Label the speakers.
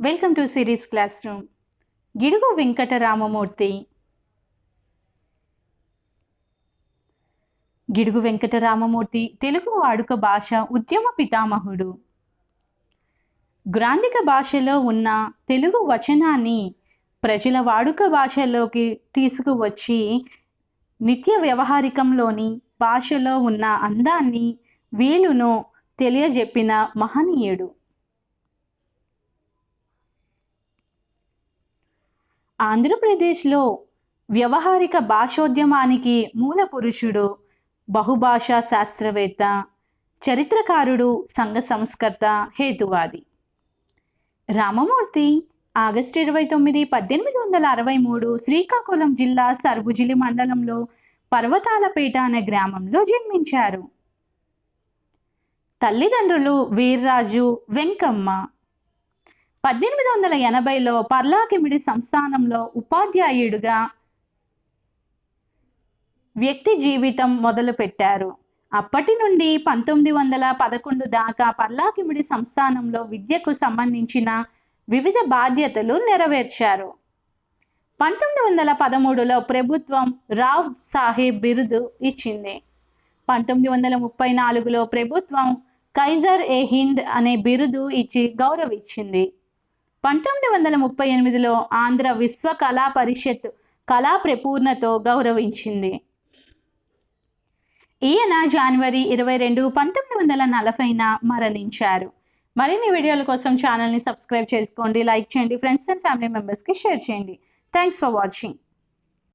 Speaker 1: Welcome to series classroom Gidugu Venkata Ramamurthy Gidugu Venkata Ramamurthy Telugu వాడుక భాష ఉద్యమ పితామహుడు. గ్రాంధిక భాషలో ఉన్న తెలుగు వచనాన్ని ప్రజల వాడుక భాషలోకి తీసుకువచ్చి నిత్య వ్యవహారికంలోని భాషలో ఉన్న అందాన్ని వీలును తెలియజెప్పిన మహనీయుడు. ఆంధ్రప్రదేశ్లో వ్యవహారిక భాషోద్యమానికి మూల పురుషుడు బహుభాషా శాస్త్రవేత్త చరిత్రకారుడు సంఘ సంస్కర్త హేతువాది. రామమూర్తి ఆగస్టు ఇరవై తొమ్మిది పద్దెనిమిది వందల అరవై మూడు శ్రీకాకుళం జిల్లా సర్బుజిలి మండలంలో పర్వతాలపేట అనే గ్రామంలో జన్మించారు. తల్లిదండ్రులు వీర్రాజు వెంకమ్మ పద్దెనిమిది వందల ఎనభైలో పర్లాకిమిడి సంస్థానంలో ఉపాధ్యాయుడిగా వ్యక్తి జీవితం మొదలుపెట్టారు. అప్పటి నుండి పంతొమ్మిది వందల పదకొండు దాకా పర్లాకిమిడి సంస్థానంలో విద్యకు సంబంధించిన వివిధ బాధ్యతలు నెరవేర్చారు. పంతొమ్మిది వందల పదమూడులో ప్రభుత్వం రావ్ సాహెబ్ బిరుదు ఇచ్చింది. పంతొమ్మిది వందల ముప్పై నాలుగులో ప్రభుత్వం కైజర్ ఏ హింద్ అనే బిరుదు ఇచ్చి గౌరవించింది. పంతొమ్మిది వందల ముప్పై ఎనిమిదిలో ఆంధ్ర విశ్వ కళా పరిషత్ కళా ప్రపూర్ణతో గౌరవించింది. ఈయన జనవరి ఇరవై రెండు పంతొమ్మిది వందల నలభైన మరణించారు. మరిన్ని వీడియోల కోసం ఛానల్ని సబ్స్క్రైబ్ చేసుకోండి లైక్ చేయండి ఫ్రెండ్స్ అండ్ ఫ్యామిలీ మెంబర్స్కి షేర్ చేయండి. Thanks for watching.